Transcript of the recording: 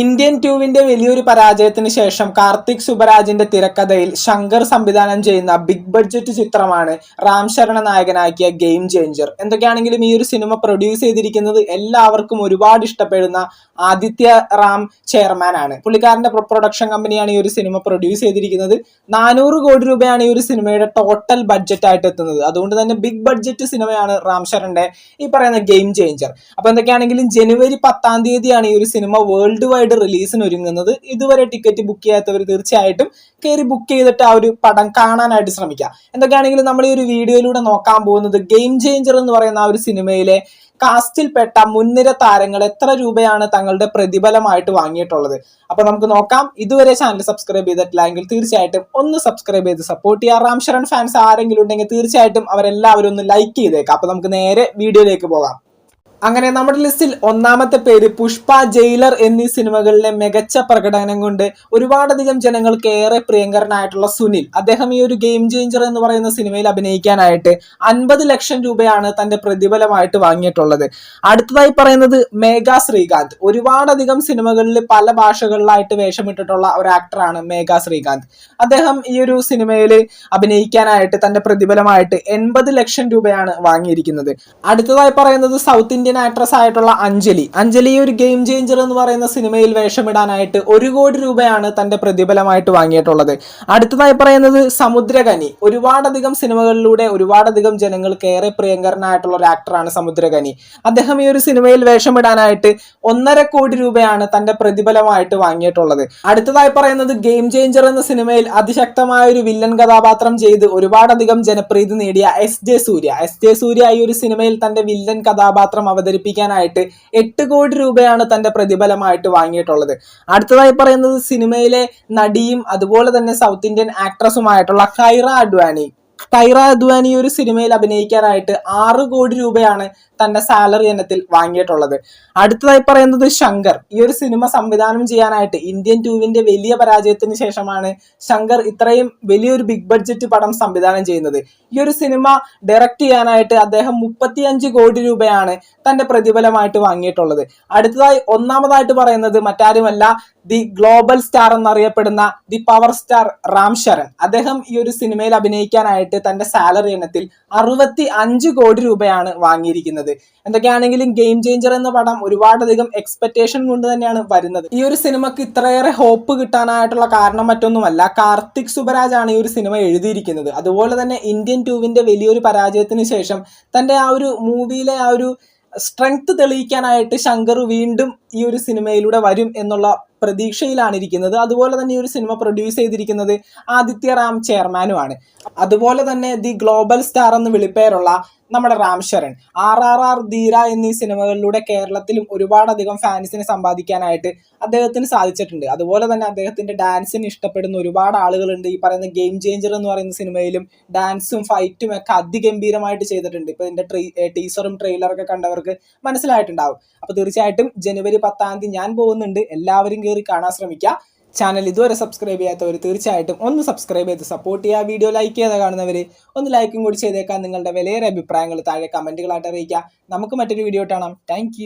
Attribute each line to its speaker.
Speaker 1: Indian ടൂവിന്റെ വലിയൊരു പരാജയത്തിന് ശേഷം കാർത്തിക് സുബരാജിന്റെ തിരക്കഥയിൽ ശങ്കർ സംവിധാനം ചെയ്യുന്ന ബിഗ് ബഡ്ജറ്റ് ചിത്രമാണ് റാം ശരണ നായകനാക്കിയ ഗെയിം ചേഞ്ചർ. എന്തൊക്കെയാണെങ്കിലും ഈ ഒരു സിനിമ പ്രൊഡ്യൂസ് ചെയ്തിരിക്കുന്നത് എല്ലാവർക്കും ഒരുപാട് ഇഷ്ടപ്പെടുന്ന ആദിത്യ റാം ചെയർമാൻ ആണ് പുള്ളിക്കാരന്റെ പ്രൊഡക്ഷൻ കമ്പനിയാണ് ഈ ഒരു സിനിമ പ്രൊഡ്യൂസ് ചെയ്തിരിക്കുന്നത്. നാനൂറ് കോടി രൂപയാണ് ഈ ഒരു സിനിമയുടെ ടോട്ടൽ ബഡ്ജറ്റ് ആയിട്ട് എത്തുന്നത്. അതുകൊണ്ട് തന്നെ ബിഗ് ബഡ്ജറ്റ് സിനിമയാണ് റാം ഈ പറയുന്ന ഗെയിം ചേഞ്ചർ. അപ്പൊ എന്തൊക്കെയാണെങ്കിലും ജനുവരി പത്താം തീയതിയാണ് ഈ ഒരു സിനിമ വേൾഡ് വൈഡ് റിലീസിന് ഒരുങ്ങുന്നത്. ഇതുവരെ ടിക്കറ്റ് ബുക്ക് ചെയ്യാത്തവർ തീർച്ചയായിട്ടും കയറി ബുക്ക് ചെയ്തിട്ട് ആ ഒരു പടം കാണാനായിട്ട് ശ്രമിക്കുക എന്തൊക്കെയാണെങ്കിലും നമ്മൾ ഈ ഒരു വീഡിയോയിലൂടെ നോക്കാൻ പോകുന്നത് ഗെയിം ചേഞ്ചർ എന്ന് പറയുന്ന ആ ഒരു സിനിമയിലെ കാസ്റ്റിൽപ്പെട്ട മുൻനിര താരങ്ങൾ എത്ര രൂപയാണ് തങ്ങളുടെ പ്രതിഫലമായിട്ട് വാങ്ങിയിട്ടുള്ളത്? അപ്പൊ നമുക്ക് നോക്കാം. ഇതുവരെ ചാനൽ സബ്സ്ക്രൈബ് ചെയ്തിട്ടില്ല എങ്കിൽ തീർച്ചയായിട്ടും ഒന്ന് സബ്സ്ക്രൈബ് ചെയ്ത് സപ്പോർട്ട് ചെയ്യാം റാം ശരൺ ഫാൻസ് ആരെങ്കിലും ഉണ്ടെങ്കിൽ തീർച്ചയായിട്ടും അവരെല്ലാവരും ഒന്ന് ലൈക്ക് ചെയ്തേക്കാം. അപ്പൊ നമുക്ക് നേരെ വീഡിയോയിലേക്ക് പോകാം. അങ്ങനെ നമ്മുടെ ലിസ്റ്റിൽ ഒന്നാമത്തെ പേര് പുഷ്പ ജയിലർ എന്നീ സിനിമകളിലെ മികച്ച പ്രകടനം കൊണ്ട് ഒരുപാടധികം ജനങ്ങൾക്ക് ഏറെ പ്രിയങ്കരനായിട്ടുള്ള സുനിൽ. അദ്ദേഹം ഈ ഒരു ഗെയിം ചേഞ്ചർ എന്ന് പറയുന്ന സിനിമയിൽ അഭിനയിക്കാനായിട്ട് അൻപത് ലക്ഷം രൂപയാണ് തന്റെ പ്രതിഫലമായിട്ട് വാങ്ങിയിട്ടുള്ളത്. അടുത്തതായി പറയുന്നത് മേഘ ശ്രീകാന്ത്. ഒരുപാടധികം സിനിമകളിൽ പല ഭാഷകളിലായിട്ട് വേഷമിട്ടിട്ടുള്ള ഒരു ആക്ടറാണ് മേഘ ശ്രീകാന്ത്. അദ്ദേഹം ഈ ഒരു സിനിമയിൽ അഭിനയിക്കാനായിട്ട് തന്റെ പ്രതിഫലമായിട്ട് എൺപത് ലക്ഷം രൂപയാണ് വാങ്ങിയിരിക്കുന്നത്. അടുത്തതായി പറയുന്നത് സൗത്ത് ഇന്ത്യൻ ആക്ട്രസ് ആയിട്ടുള്ള അഞ്ജലി. അഞ്ജലി ഒരു ഗെയിം ചേഞ്ചർ എന്ന് പറയുന്ന സിനിമയിൽ വേഷമിടാനായിട്ട് ഒരു കോടി രൂപയാണ് തന്റെ പ്രതിഫലമായിട്ട് വാങ്ങിയിട്ടുള്ളത്. അടുത്തതായി പറയുന്നത് സമുദ്രകനി. ഒരുപാടധികം സിനിമകളിലൂടെ ഒരുപാടധികം ജനങ്ങൾക്ക് ഏറെ പ്രിയങ്കരനായിട്ടുള്ള ഒരു ആക്ടറാണ് സമുദ്രകനി. അദ്ദേഹം ഈ ഒരു സിനിമയിൽ വേഷമിടാനായിട്ട് ഒന്നര കോടി രൂപയാണ് തന്റെ പ്രതിഫലമായിട്ട് വാങ്ങിയിട്ടുള്ളത്. അടുത്തതായി പറയുന്നത് ഗെയിം ചേഞ്ചർ എന്ന സിനിമയിൽ അതിശക്തമായ ഒരു വില്ലൻ കഥാപാത്രം ചെയ്ത് ഒരുപാടധികം ജനപ്രീതി നേടിയ S J Surya S J Surya ഈ ഒരു സിനിമയിൽ തന്റെ വില്ലൻ കഥാപാത്രം അവതരിപ്പിക്കാനായിട്ട് എട്ട് കോടി രൂപയാണ് തന്റെ പ്രതിഫലമായിട്ട് വാങ്ങിയിട്ടുള്ളത്. അടുത്തതായി പറയുന്നത് സിനിമയിലെ നടിയും അതുപോലെ തന്നെ സൗത്ത് ഇന്ത്യൻ ആക്ട്രസുമായിട്ടുള്ള കൈറ അഡ്വാനി. കൈറ അദ്വാനി ഒരു സിനിമയിൽ അഭിനയിക്കാനായിട്ട് ആറ് കോടി രൂപയാണ് തന്റെ സാലറി ഇനത്തിൽ വാങ്ങിയിട്ടുള്ളത്. അടുത്തതായി പറയുന്നത് ശങ്കർ. ഈ ഒരു സിനിമ സംവിധാനം ചെയ്യാനായിട്ട് ഇന്ത്യൻ ടൂവിന്റെ വലിയ പരാജയത്തിന് ശേഷമാണ് ശങ്കർ ഇത്രയും വലിയൊരു ബിഗ് ബഡ്ജറ്റ് പടം സംവിധാനം ചെയ്യുന്നത്. ഈ ഒരു സിനിമ ഡയറക്റ്റ് ചെയ്യാനായിട്ട് അദ്ദേഹം മുപ്പത്തിയഞ്ച് കോടി രൂപയാണ് തന്റെ പ്രതിഫലമായിട്ട് വാങ്ങിയിട്ടുള്ളത്. അടുത്തതായി ഒന്നാമതായിട്ട് പറയുന്നത് മറ്റാരുമല്ല ദി ഗ്ലോബൽ സ്റ്റാർ എന്നറിയപ്പെടുന്ന the power star Ram Charan. അദ്ദേഹം ഈ ഒരു സിനിമയിൽ അഭിനയിക്കാനായിട്ട് തന്റെ സാലറി ഇനത്തിൽ അറുപത്തി അഞ്ച് കോടി രൂപയാണ് വാങ്ങിയിരിക്കുന്നത്. എന്തൊക്കെയാണെങ്കിലും ഗെയിം ചേഞ്ചർ എന്ന പടം ഒരുപാടധികം എക്സ്പെക്ടേഷൻ കൊണ്ട് തന്നെയാണ് വരുന്നത്. ഈ ഒരു സിനിമക്ക് ഇത്രയേറെ ഹോപ്പ് കിട്ടാനായിട്ടുള്ള കാരണം മറ്റൊന്നുമല്ല കാർത്തിക് സുബരാജ് ആണ് ഈ ഒരു സിനിമ എഴുതിയിരിക്കുന്നത്. അതുപോലെ തന്നെ ഇന്ത്യൻ ടൂവിന്റെ വലിയൊരു പരാജയത്തിന് ശേഷം തന്റെ ആ ഒരു മൂവിയിലെ ആ ഒരു സ്ട്രെങ്ത് തെളിയിക്കാനായിട്ട് ശങ്കർ വീണ്ടും ഈ ഒരു സിനിമയിലൂടെ വരും എന്നുള്ള പ്രതീക്ഷയിലാണ് ഇരിക്കുന്നത് അതുപോലെ തന്നെ ഈ ഒരു സിനിമ പ്രൊഡ്യൂസ് ചെയ്തിരിക്കുന്നത് ആദിത്യ റാം ചെയർമാനുമാണ് അതുപോലെ തന്നെ ദി ഗ്ലോബൽ സ്റ്റാർ എന്ന് വിളിപ്പേരുള്ള നമ്മുടെ Ram Charan. R R R ധീര എന്നീ സിനിമകളിലൂടെ കേരളത്തിലും ഒരുപാടധികം ഫാൻസിനെ സമ്പാദിക്കാനായിട്ട് അദ്ദേഹത്തിന് സാധിച്ചിട്ടുണ്ട്. അതുപോലെ തന്നെ അദ്ദേഹത്തിന്റെ ഡാൻസിന് ഇഷ്ടപ്പെടുന്ന ഒരുപാട് ആളുകളുണ്ട്. ഈ പറയുന്ന ഗെയിം ചേഞ്ചർ എന്ന് പറയുന്ന സിനിമയിലും ഡാൻസും ഫൈറ്റും ഒക്കെ അതിഗംഭീരമായിട്ട് ചെയ്തിട്ടുണ്ട്. ഇപ്പൊ ഇതിന്റെ ടീസറും ട്രെയിലറൊക്കെ കണ്ടവർക്ക് മനസ്സിലായിട്ടുണ്ടാവും. അപ്പൊ തീർച്ചയായിട്ടും ജനുവരി പത്താം തീയതി ഞാൻ പോകുന്നുണ്ട്. എല്ലാവരും കയറി കാണാൻ ശ്രമിക്കുക. ചാനൽ ഇതുവരെ സബ്സ്ക്രൈബ് ചെയ്യാത്തവർ തീർച്ചയായിട്ടും ഒന്ന് സബ്സ്ക്രൈബ് ചെയ്ത് സപ്പോർട്ട് ചെയ്യുക. വീഡിയോ ലൈക്ക് ചെയ്ത് കാണുന്നവർ ഒന്ന് ലൈക്കും കൂടി ചെയ്തേക്കാം നിങ്ങളുടെ വിലയേറെ അഭിപ്രായങ്ങൾ താഴെ കമന്റുകളായിട്ട് അറിയിക്കുക. നമുക്ക് മറ്റൊരു വീഡിയോ കാണാം. താങ്ക്